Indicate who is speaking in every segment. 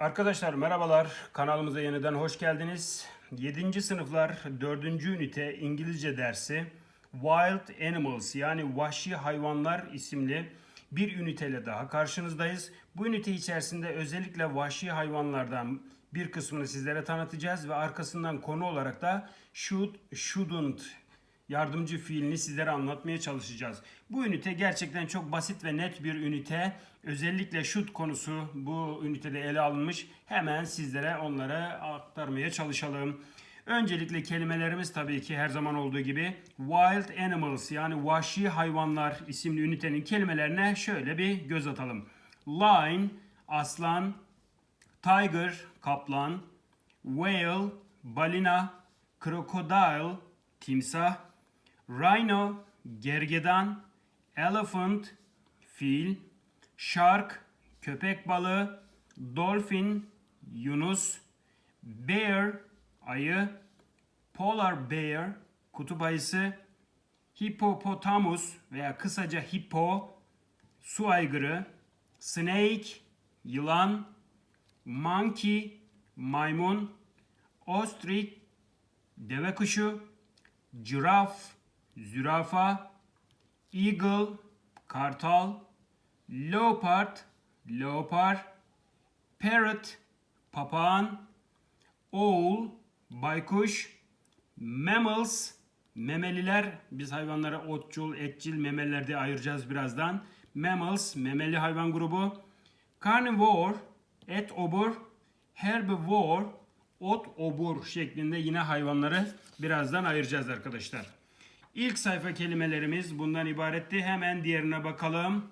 Speaker 1: Arkadaşlar merhabalar. Kanalımıza yeniden hoş geldiniz. 7. sınıflar 4. ünite İngilizce dersi Wild Animals yani vahşi hayvanlar isimli bir üniteyle daha karşınızdayız. Bu ünite içerisinde özellikle vahşi hayvanlardan bir kısmını sizlere tanıtacağız ve arkasından konu olarak da should, shouldn't yardımcı fiilini sizlere anlatmaya çalışacağız. Bu ünite gerçekten çok basit ve net bir ünite. Özellikle should konusu bu ünitede ele alınmış. Hemen sizlere onları aktarmaya çalışalım. Öncelikle kelimelerimiz tabii ki her zaman olduğu gibi wild animals yani vahşi hayvanlar isimli ünitenin kelimelerine şöyle bir göz atalım. Lion, aslan, tiger, kaplan, whale, balina, crocodile, timsah, rhino, gergedan, elephant, fil, shark, köpek balığı, dolphin, yunus, bear, ayı, polar bear, kutup ayısı, hippopotamus veya kısaca hippo, su aygırı, snake, yılan, monkey, maymun, ostrich, deve kuşu, giraf, zürafa, eagle, kartal, leopard, leopar, parrot, papağan, owl, baykuş, mammals, memeliler, biz hayvanlara otçul, etçil, memeliler diye ayıracağız birazdan. Mammals, memeli hayvan grubu. Carnivore, et obur. Herbivore, ot obur şeklinde yine hayvanları birazdan ayıracağız arkadaşlar. İlk sayfa kelimelerimiz bundan ibaretti. Hemen diğerine bakalım.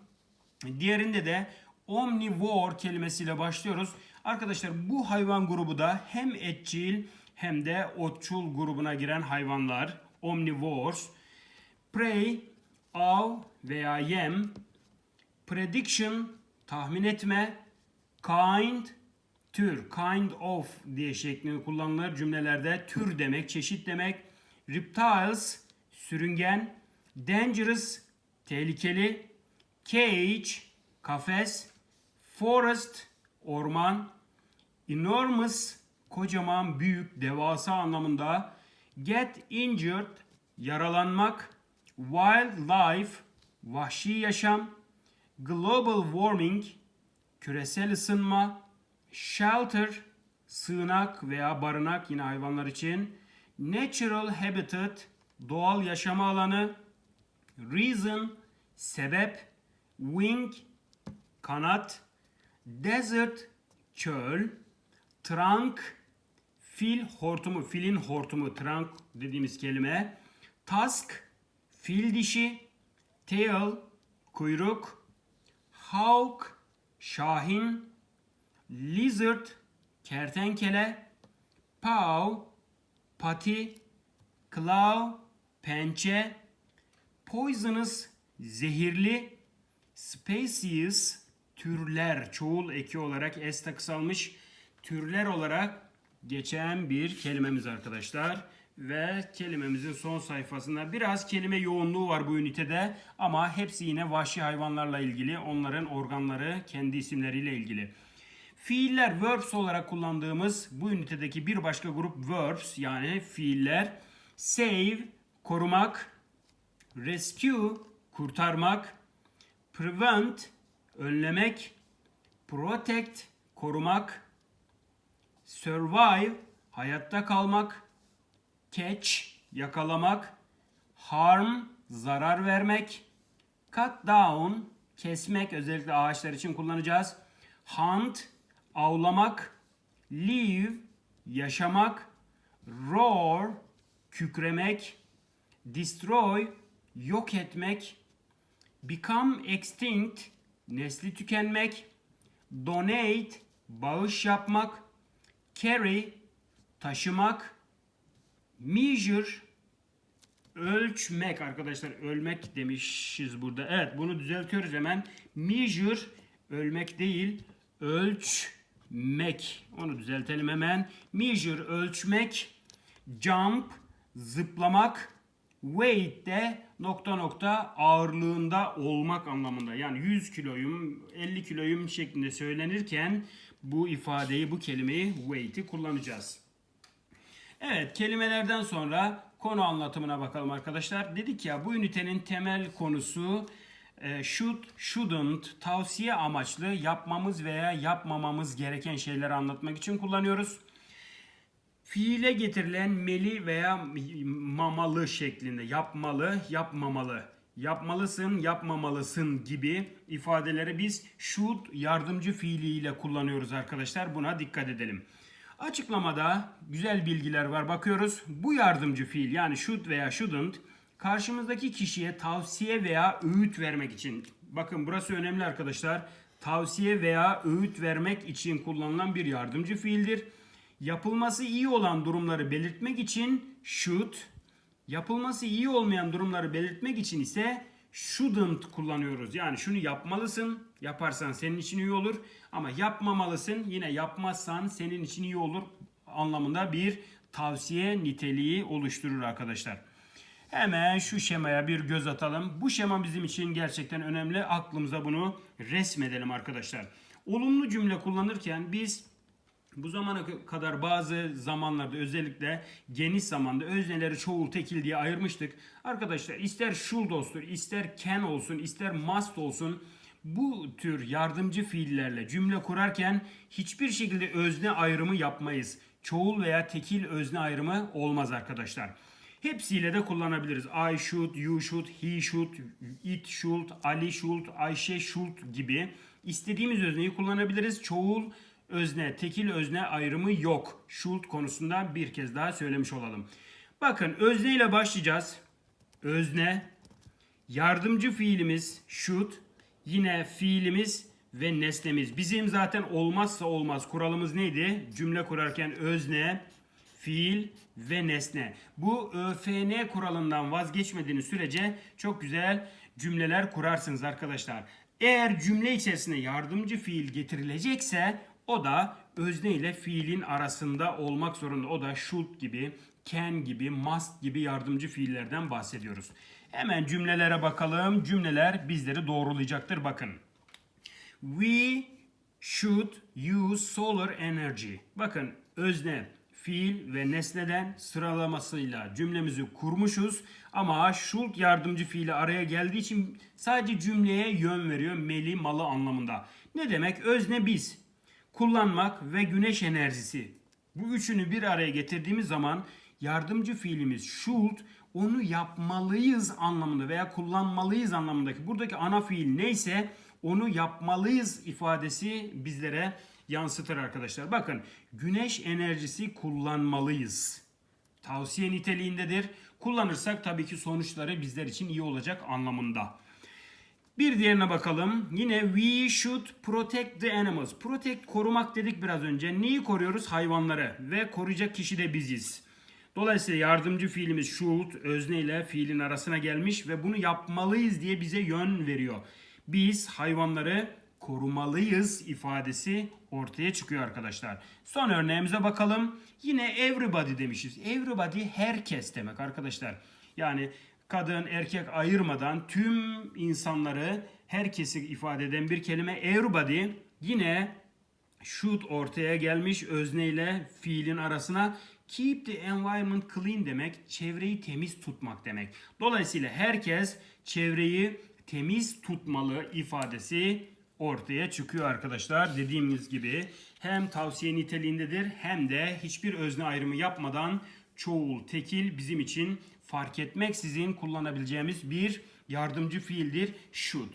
Speaker 1: Diğerinde de omnivore kelimesiyle başlıyoruz. Arkadaşlar bu hayvan grubu da hem etçil hem de otçul grubuna giren hayvanlar. Omnivores. Prey, av veya yem. Prediction, tahmin etme. Kind, tür. Kind of diye şeklinde kullanılır cümlelerde. Tür demek, çeşit demek. Reptiles, sürüngen. Dangerous, tehlikeli. Cage, kafes. Forest, orman. Enormous, kocaman, büyük, devasa anlamında. Get injured, yaralanmak. Wildlife, vahşi yaşam. Global warming, küresel ısınma. Shelter, sığınak veya barınak yine hayvanlar için. Natural habitat, doğal yaşama alanı. Reason, sebep. Wing, kanat. Desert, çöl. Trunk, fil hortumu, filin hortumu, trunk dediğimiz kelime. Tusk, fil dişi. Tail, kuyruk. Hawk, şahin. Lizard, kertenkele. Paw, pati. Claw, pençe. Poisonous, zehirli. Species, türler, çoğul eki olarak es'te kısalmış türler olarak geçen bir kelimemiz arkadaşlar. Ve kelimemizin son sayfasında biraz kelime yoğunluğu var bu ünitede ama hepsi yine vahşi hayvanlarla ilgili, onların organları kendi isimleriyle ilgili. Fiiller verbs olarak kullandığımız bu ünitedeki bir başka grup verbs yani fiiller save korumak, rescue kurtarmak, prevent önlemek, protect korumak, survive hayatta kalmak, catch yakalamak, harm zarar vermek, cut down kesmek özellikle ağaçlar için kullanacağız. Hunt avlamak, live yaşamak, roar kükremek, destroy yok etmek, become extinct nesli tükenmek, donate bağış yapmak, carry taşımak, measure ölçmek arkadaşlar ölmek demişiz burada. Evet bunu düzeltiyoruz hemen. Measure ölmek değil ölçmek. Onu düzeltelim hemen. Measure ölçmek, jump zıplamak, weight de nokta nokta ağırlığında olmak anlamında. Yani 100 kiloyum, 50 kiloyum şeklinde söylenirken bu ifadeyi, bu kelimeyi weight'i kullanacağız. Evet kelimelerden sonra konu anlatımına bakalım arkadaşlar. Dedik ya bu ünitenin temel konusu e, should, shouldn't, tavsiye amaçlı yapmamız veya yapmamamız gereken şeyleri anlatmak için kullanıyoruz. Fiile getirilen meli veya mamalı şeklinde yapmalı, yapmamalı, yapmalısın, yapmamalısın gibi ifadeleri biz should yardımcı fiiliyle kullanıyoruz arkadaşlar. Buna dikkat edelim. Açıklamada güzel bilgiler var. Bakıyoruz. Bu yardımcı fiil yani should veya shouldn't karşımızdaki kişiye tavsiye veya öğüt vermek için. Bakın burası önemli arkadaşlar. Tavsiye veya öğüt vermek için kullanılan bir yardımcı fiildir. Yapılması iyi olan durumları belirtmek için should, yapılması iyi olmayan durumları belirtmek için ise shouldn't kullanıyoruz. Yani şunu yapmalısın, yaparsan senin için iyi olur ama yapmamalısın, yine yapmazsan senin için iyi olur anlamında bir tavsiye niteliği oluşturur arkadaşlar. Hemen şu şemaya bir göz atalım. Bu şema bizim için gerçekten önemli. Aklımıza bunu resmedelim arkadaşlar. Olumlu cümle kullanırken biz bu zamana kadar bazı zamanlarda özellikle geniş zamanda özneleri çoğul tekil diye ayırmıştık. Arkadaşlar ister should olsun, ister can olsun, ister must olsun bu tür yardımcı fiillerle cümle kurarken hiçbir şekilde özne ayrımı yapmayız. Çoğul veya tekil özne ayrımı olmaz arkadaşlar. Hepsiyle de kullanabiliriz. I should, you should, he should, it should, Ali should, Ayşe should gibi istediğimiz özneyi kullanabiliriz. Çoğul özne, tekil özne ayrımı yok. Should konusunda bir kez daha söylemiş olalım. Bakın özne ile başlayacağız. Özne, yardımcı fiilimiz should, yine fiilimiz ve nesnemiz. Bizim zaten olmazsa olmaz kuralımız neydi? Cümle kurarken özne, fiil ve nesne. Bu ÖFN kuralından vazgeçmediğiniz sürece çok güzel cümleler kurarsınız arkadaşlar. Eğer cümle içerisine yardımcı fiil getirilecekse o da özne ile fiilin arasında olmak zorunda. O da should gibi, can gibi, must gibi yardımcı fiillerden bahsediyoruz. Hemen cümlelere bakalım. Cümleler bizleri doğrulayacaktır. Bakın. We should use solar energy. Bakın özne, fiil ve nesneden sıralamasıyla cümlemizi kurmuşuz. Ama should yardımcı fiili araya geldiği için sadece cümleye yön veriyor. Meli, malı anlamında. Ne demek? Özne biz. Kullanmak ve güneş enerjisi. Bu üçünü bir araya getirdiğimiz zaman yardımcı fiilimiz should onu yapmalıyız anlamında veya kullanmalıyız anlamındaki buradaki ana fiil neyse onu yapmalıyız ifadesi bizlere yansıtır arkadaşlar. Bakın güneş enerjisi kullanmalıyız. Tavsiye niteliğindedir. Kullanırsak tabii ki sonuçları bizler için iyi olacak anlamında. Bir diğerine bakalım. Yine we should protect the animals. Protect korumak dedik biraz önce. Neyi koruyoruz? Hayvanları. Ve koruyacak kişi de biziz. Dolayısıyla yardımcı fiilimiz should özne ile fiilin arasına gelmiş ve bunu yapmalıyız diye bize yön veriyor. Biz hayvanları korumalıyız ifadesi ortaya çıkıyor arkadaşlar. Son örneğimize bakalım. Yine everybody demişiz. Everybody herkes demek arkadaşlar. Yani kadın erkek ayırmadan tüm insanları herkesi ifade eden bir kelime everybody yine should ortaya gelmiş özneyle fiilin arasına keep the environment clean demek çevreyi temiz tutmak demek. Dolayısıyla herkes çevreyi temiz tutmalı ifadesi ortaya çıkıyor arkadaşlar. Dediğimiz gibi hem tavsiye niteliğindedir hem de hiçbir özne ayrımı yapmadan çoğul, tekil bizim için fark etmeksizin kullanabileceğimiz bir yardımcı fiildir should.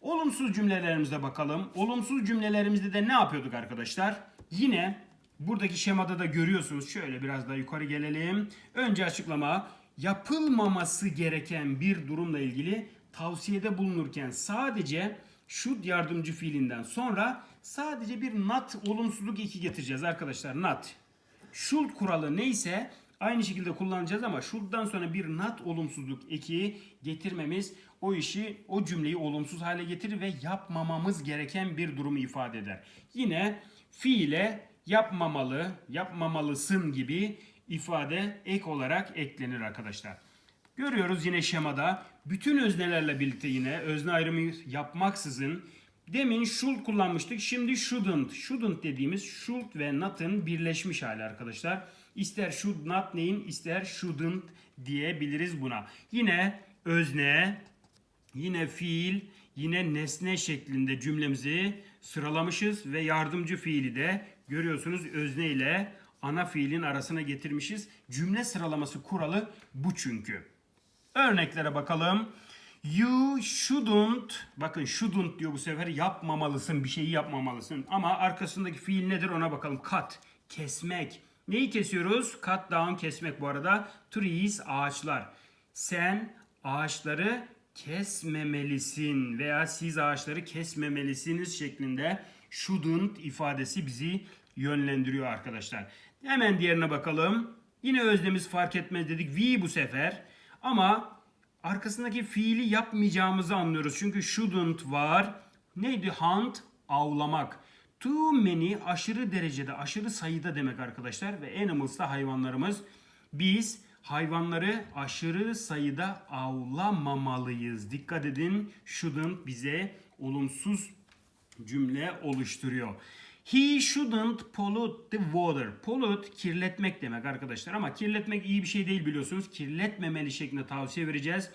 Speaker 1: Olumsuz cümlelerimize bakalım. Olumsuz cümlelerimizde de ne yapıyorduk arkadaşlar? Yine buradaki şemada da görüyorsunuz. Şöyle biraz daha yukarı gelelim. Önce açıklama yapılmaması gereken bir durumla ilgili tavsiyede bulunurken sadece should yardımcı fiilinden sonra sadece bir not olumsuzluk eki getireceğiz arkadaşlar. Not. Should kuralı neyse aynı şekilde kullanacağız ama should'dan sonra bir not olumsuzluk eki getirmemiz o işi, o cümleyi olumsuz hale getirir ve yapmamamız gereken bir durumu ifade eder. Yine fiile yapmamalı, yapmamalısın gibi ifade ek olarak eklenir arkadaşlar. Görüyoruz yine şemada. Bütün öznelerle birlikte yine özne ayrımı yapmaksızın demin should kullanmıştık. Şimdi shouldn't. Shouldn't dediğimiz should ve not'ın birleşmiş hali arkadaşlar. İster should not neyin ister shouldn't diyebiliriz buna. Yine özne, yine fiil, yine nesne şeklinde cümlemizi sıralamışız ve yardımcı fiili de görüyorsunuz özne ile ana fiilin arasına getirmişiz. Cümle sıralaması kuralı bu çünkü. Örneklere bakalım. You shouldn't, bakın shouldn't diyor bu sefer yapmamalısın, bir şeyi yapmamalısın. Ama arkasındaki fiil nedir ona bakalım. Cut, kesmek. Neyi kesiyoruz? Cut down, kesmek bu arada. Trees, ağaçlar. Sen ağaçları kesmemelisin veya siz ağaçları kesmemelisiniz şeklinde shouldn't ifadesi bizi yönlendiriyor arkadaşlar. Hemen diğerine bakalım. Yine öznemiz fark etmez dedik. We bu sefer. Ama arkasındaki fiili yapmayacağımızı anlıyoruz. Çünkü shouldn't var. Neydi? Hunt, avlamak. Too many aşırı derecede, aşırı sayıda demek arkadaşlar. Ve animals da hayvanlarımız. Biz hayvanları aşırı sayıda avlamamalıyız. Dikkat edin shouldn't bize olumsuz cümle oluşturuyor. He shouldn't pollute the water. Pollute kirletmek demek arkadaşlar ama kirletmek iyi bir şey değil biliyorsunuz. Kirletmemeli şeklinde tavsiye vereceğiz.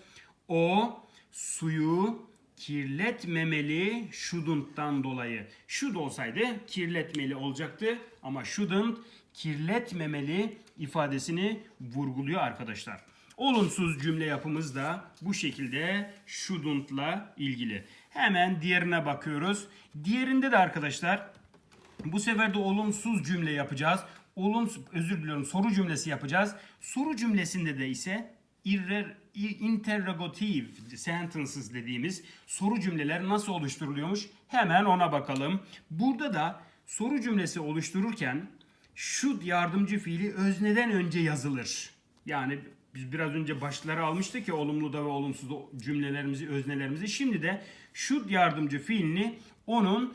Speaker 1: O suyu kirletmemeli shouldn't'tan dolayı. Should olsaydı kirletmeli olacaktı ama shouldn't kirletmemeli ifadesini vurguluyor arkadaşlar. Olumsuz cümle yapımız da bu şekilde shouldn't'la ilgili. Hemen diğerine bakıyoruz. Diğerinde de arkadaşlar bu sefer de olumsuz cümle yapacağız. Olumsuz, özür diliyorum soru cümlesi yapacağız. Soru cümlesinde de ise interrogative sentences dediğimiz soru cümleler nasıl oluşturuluyormuş? Hemen ona bakalım. Burada da soru cümlesi oluştururken should yardımcı fiili özneden önce yazılır. Yani biz biraz önce başları almıştık ya olumlu da ve olumsuz cümlelerimizi, öznelerimizi. Şimdi de should yardımcı fiilini onun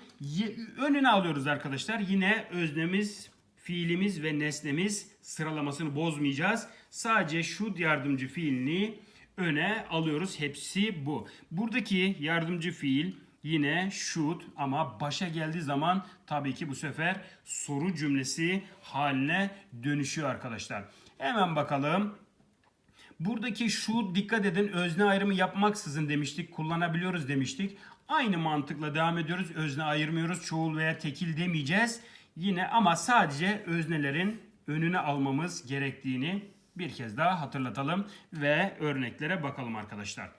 Speaker 1: önüne alıyoruz arkadaşlar. Yine öznemiz, fiilimiz ve nesnemiz sıralamasını bozmayacağız. Sadece should yardımcı fiilini öne alıyoruz. Hepsi bu. Buradaki yardımcı fiil yine should ama başa geldiği zaman tabii ki bu sefer soru cümlesi haline dönüşüyor arkadaşlar. Hemen bakalım. Buradaki should dikkat edin özne ayrımı yapmaksızın demiştik. Kullanabiliyoruz demiştik. Aynı mantıkla devam ediyoruz. Özne ayırmıyoruz. Çoğul veya tekil demeyeceğiz. Yine ama sadece öznelerin önüne almamız gerektiğini bir kez daha hatırlatalım ve örneklere bakalım arkadaşlar.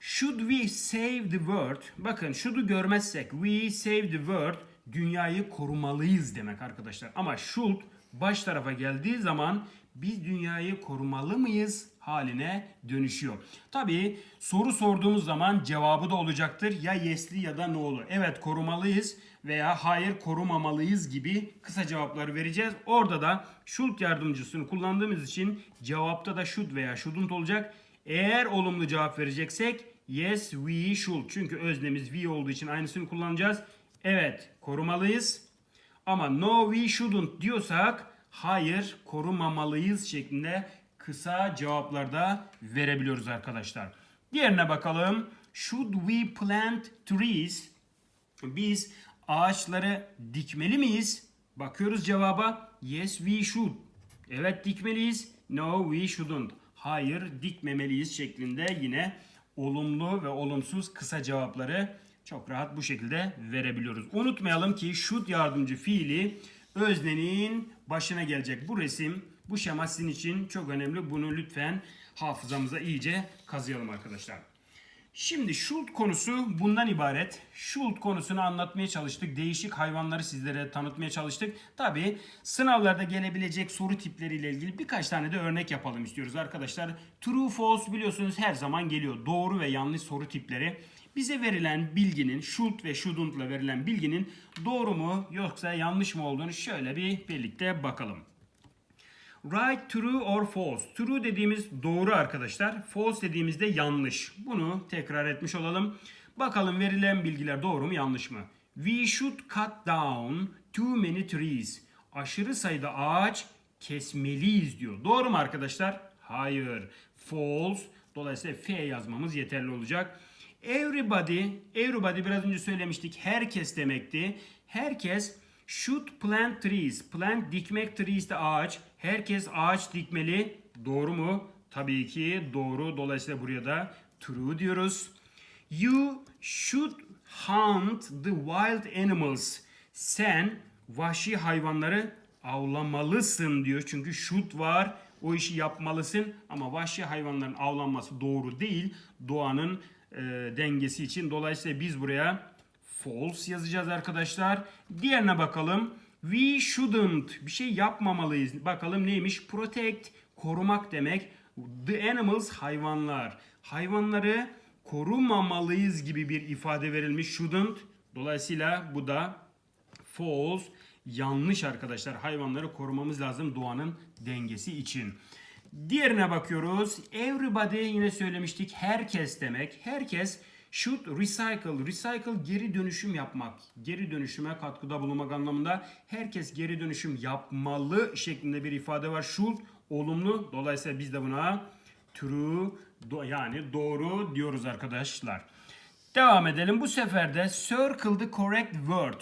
Speaker 1: Should we save the world? Bakın should'u görmezsek we save the world dünyayı korumalıyız demek arkadaşlar. Ama should baş tarafa geldiği zaman biz dünyayı korumalı mıyız haline dönüşüyor. Tabii soru sorduğumuz zaman cevabı da olacaktır. Ya yesli ya da no'lu. Evet korumalıyız veya hayır korumamalıyız gibi kısa cevaplar vereceğiz. Orada da should yardımcısını kullandığımız için cevapta da should veya shouldn't olacak. Eğer olumlu cevap vereceksek yes we should. Çünkü öznemiz we olduğu için aynısını kullanacağız. Evet korumalıyız. Ama no we shouldn't diyorsak hayır korumamalıyız şeklinde kısa cevaplarda verebiliyoruz arkadaşlar. Diğerine bakalım. Should we plant trees? Biz ağaçları dikmeli miyiz? Bakıyoruz cevaba. Yes we should. Evet dikmeliyiz. No we shouldn't. Hayır dikmemeliyiz şeklinde yine olumlu ve olumsuz kısa cevapları çok rahat bu şekilde verebiliyoruz. Unutmayalım ki should yardımcı fiili öznenin başına gelecek. Bu resim, bu şema sizin için çok önemli. Bunu lütfen hafızamıza iyice kazıyalım arkadaşlar. Şimdi should konusu bundan ibaret. Should konusunu anlatmaya çalıştık. Değişik hayvanları sizlere tanıtmaya çalıştık. Tabi sınavlarda gelebilecek soru tipleriyle ilgili birkaç tane de örnek yapalım istiyoruz arkadaşlar. True false biliyorsunuz her zaman geliyor. Doğru ve yanlış soru tipleri. Bize verilen bilginin, should ve shouldn't ile verilen bilginin doğru mu yoksa yanlış mı olduğunu şöyle bir birlikte bakalım. Right, true or false. True dediğimiz doğru arkadaşlar. False dediğimizde yanlış. Bunu tekrar etmiş olalım. Bakalım verilen bilgiler doğru mu yanlış mı? We should cut down too many trees. Aşırı sayıda ağaç kesmeliyiz diyor. Doğru mu arkadaşlar? Hayır. false. Dolayısıyla F yazmamız yeterli olacak. Everybody, everybody biraz önce söylemiştik. Herkes demekti. Herkes should plant trees. Plant dikmek trees de ağaç. Herkes ağaç dikmeli. Doğru mu? Tabii ki doğru. Dolayısıyla buraya da true diyoruz. You should hunt the wild animals. Sen vahşi hayvanları avlamalısın diyor. Çünkü should var. O işi yapmalısın ama vahşi hayvanların avlanması doğru değil. Doğanın e, dengesi için. Dolayısıyla biz buraya false yazacağız arkadaşlar. Diğerine bakalım. We shouldn't bir şey yapmamalıyız. Bakalım neymiş? Protect korumak demek. The animals hayvanlar. Hayvanları korumamalıyız gibi bir ifade verilmiş. Shouldn't. Dolayısıyla bu da false. Yanlış arkadaşlar. Hayvanları korumamız lazım doğanın dengesi için. Diğerine bakıyoruz. Everybody yine söylemiştik. Herkes demek. Herkes should recycle. Recycle geri dönüşüm yapmak. Geri dönüşüme katkıda bulunmak anlamında. Herkes geri dönüşüm yapmalı şeklinde bir ifade var. Should olumlu. Dolayısıyla biz de buna true do- yani doğru diyoruz arkadaşlar. Devam edelim. Bu sefer de circle the correct word.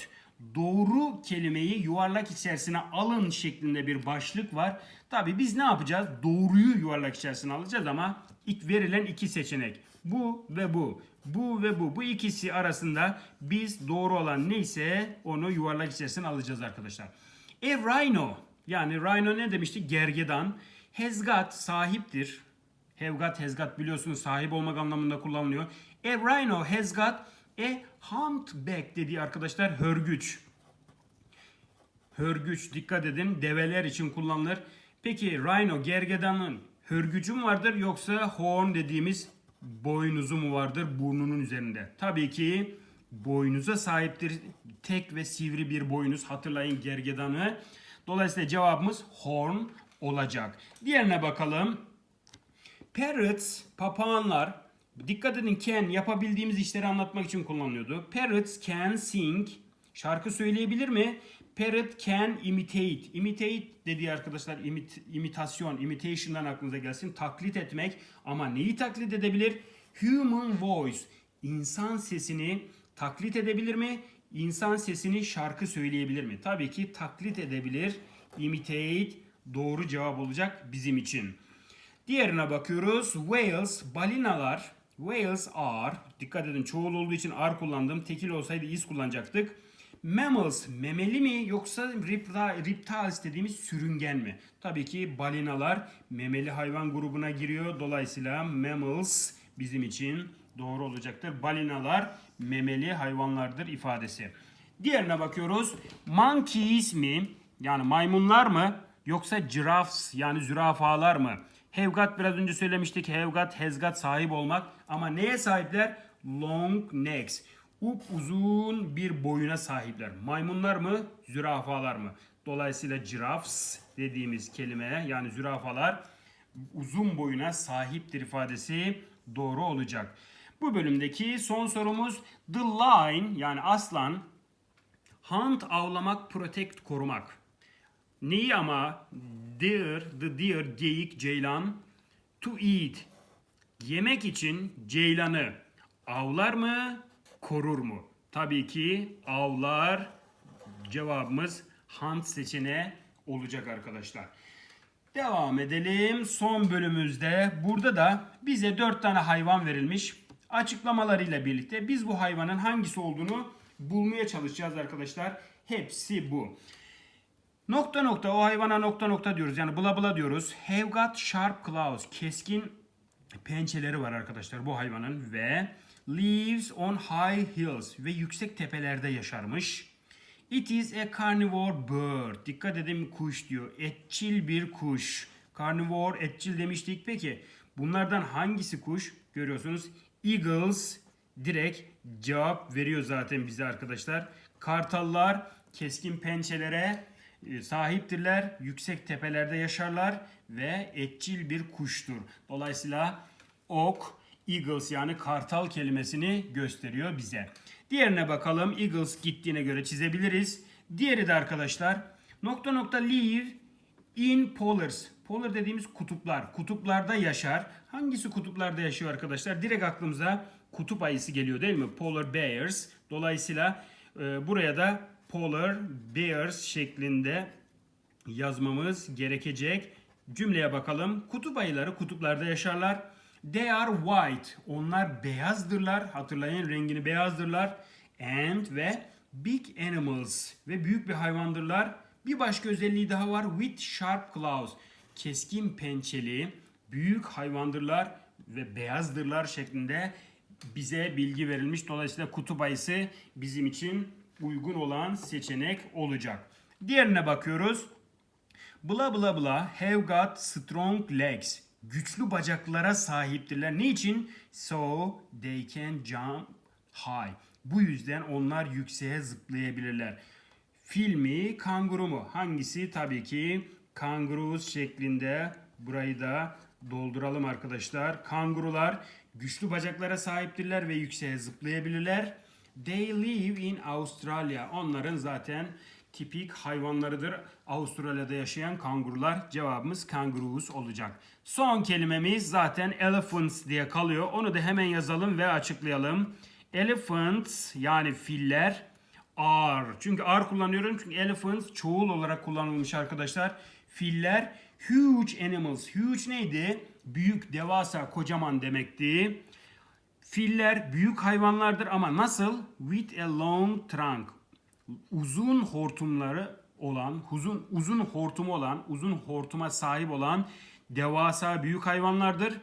Speaker 1: Doğru kelimeyi yuvarlak içerisine alın şeklinde bir başlık var. Tabi biz ne yapacağız? Doğruyu yuvarlak içerisine alacağız ama ilk verilen iki seçenek. Bu ve bu. Bu ve bu. Bu ikisi arasında biz doğru olan neyse onu yuvarlak içerisine alacağız arkadaşlar. A rhino yani rhino ne demiştik? Gergedan. Has got sahiptir. Has got biliyorsunuz sahip olmak anlamında kullanılıyor. A rhino has got a humpback dediği arkadaşlar hörgüç. Hörgüç dikkat edin develer için kullanılır. Peki rhino gergedanın hörgücü mü vardır yoksa horn dediğimiz boynuzu mu vardır burnunun üzerinde? Tabii ki boynuza sahiptir. Tek ve sivri bir boynuz hatırlayın gergedanı. Dolayısıyla cevabımız horn olacak. Diğerine bakalım. Parrots, papağanlar, dikkat edin can yapabildiğimiz işleri anlatmak için kullanılıyordu. Parrots can sing, şarkı söyleyebilir mi? Parrot can imitate. Imitate dediği arkadaşlar imit, imitasyon, imitation'dan aklınıza gelsin. Taklit etmek ama neyi taklit edebilir? Human voice, insan sesini taklit edebilir mi? İnsan sesini şarkı söyleyebilir mi? Tabii ki taklit edebilir. Imitate doğru cevap olacak bizim için. Diğerine bakıyoruz. Whales, balinalar. Whales are, dikkat edin çoğul olduğu için are kullandım. Tekil olsaydı is kullanacaktık. Mammals, memeli mi yoksa repti- reptiles dediğimiz sürüngen mi? Tabii ki balinalar memeli hayvan grubuna giriyor. Dolayısıyla mammals bizim için doğru olacaktır. Balinalar memeli hayvanlardır ifadesi. Diğerine bakıyoruz. Monkeys mi? Yani maymunlar mı? Yoksa giraffes yani zürafalar mı? Have got biraz önce söylemiştik. Has got sahip olmak. Ama neye sahipler? Long necks. Up uzun bir boyuna sahipler. Maymunlar mı? Zürafalar mı? Dolayısıyla giraffes dediğimiz kelime yani zürafalar uzun boyuna sahiptir ifadesi doğru olacak. Bu bölümdeki son sorumuz the lion yani aslan hunt avlamak protect korumak. Neyi ama? Deer, the deer, geyik, ceylan. To eat. Yemek için ceylanı avlar mı, korur mu? Tabii ki avlar. Cevabımız hunt seçeneği olacak arkadaşlar. Devam edelim. Son bölümümüzde burada da bize 4 tane hayvan verilmiş. Açıklamalarıyla birlikte biz bu hayvanın hangisi olduğunu bulmaya çalışacağız arkadaşlar. Hepsi bu. Nokta nokta o hayvana nokta nokta diyoruz. Yani bla bla diyoruz. Have got sharp claws. Keskin pençeleri var arkadaşlar bu hayvanın ve lives on high hills ve yüksek tepelerde yaşarmış. It is a carnivore bird. Dikkat edin kuş diyor. Etçil bir kuş. Carnivore etçil demiştik. Peki bunlardan hangisi kuş? Görüyorsunuz. Eagles direkt cevap veriyor zaten bize arkadaşlar. Kartallar keskin pençelere e, sahiptirler. Yüksek tepelerde yaşarlar ve etçil bir kuştur. Dolayısıyla ok, eagles yani kartal kelimesini gösteriyor bize. Diğerine bakalım. Eagles gittiğine göre çizebiliriz. Diğeri de arkadaşlar nokta nokta leave In polars. Polar dediğimiz kutuplar. Kutuplarda yaşar. Hangisi kutuplarda yaşıyor arkadaşlar? Direkt aklımıza kutup ayısı geliyor değil mi? Polar bears. Dolayısıyla e, buraya da polar bears şeklinde yazmamız gerekecek. Cümleye bakalım. Kutup ayıları kutuplarda yaşarlar. They are white. Onlar beyazdırlar. Hatırlayın rengini beyazdırlar. And ve big animals. Ve büyük bir hayvandırlar. Bir başka özelliği daha var. With sharp claws. Keskin pençeli, büyük hayvandırlar ve beyazdırlar şeklinde bize bilgi verilmiş. Dolayısıyla kutup ayısı bizim için uygun olan seçenek olacak. Diğerine bakıyoruz. Bla bla bla have got strong legs. Güçlü bacaklara sahiptirler. Niçin? So they can jump high. Bu yüzden onlar yükseğe zıplayabilirler. Filmi kanguru mu? Hangisi? Tabii ki kanguruuz şeklinde. Burayı da dolduralım arkadaşlar. Kangurular güçlü bacaklara sahiptirler ve yükseğe zıplayabilirler. They live in Australia. Onların zaten tipik hayvanlarıdır. Avustralya'da yaşayan kangurular. Cevabımız kanguruus olacak. Son kelimemiz zaten elephants diye kalıyor. Onu da hemen yazalım ve açıklayalım. Elephants yani filler are. Çünkü are kullanıyorum çünkü elephants çoğul olarak kullanılmış arkadaşlar. Filler huge animals. Huge neydi? Büyük, devasa, kocaman demekti. Filler büyük hayvanlardır ama nasıl? With a long trunk. Uzun hortumları olan, uzun uzun hortumu olan, uzun hortuma sahip olan devasa büyük hayvanlardır.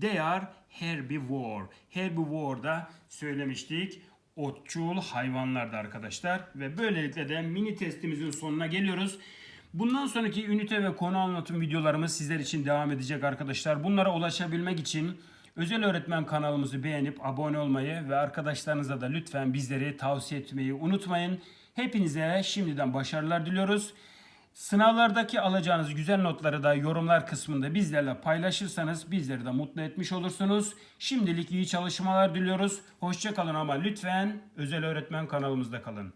Speaker 1: They are herbivore. Herbivore da söylemiştik. Otçul hayvanlardı arkadaşlar. Ve böylelikle de mini testimizin sonuna geliyoruz. Bundan sonraki ünite ve konu anlatım videolarımız sizler için devam edecek arkadaşlar. Bunlara ulaşabilmek için özel öğretmen kanalımızı beğenip abone olmayı ve arkadaşlarınıza da lütfen bizleri tavsiye etmeyi unutmayın. Hepinize şimdiden başarılar diliyoruz. Sınavlardaki alacağınız güzel notları da yorumlar kısmında bizlerle paylaşırsanız bizleri de mutlu etmiş olursunuz. Şimdilik iyi çalışmalar diliyoruz. Hoşçakalın ama lütfen özel öğretmen kanalımızda kalın.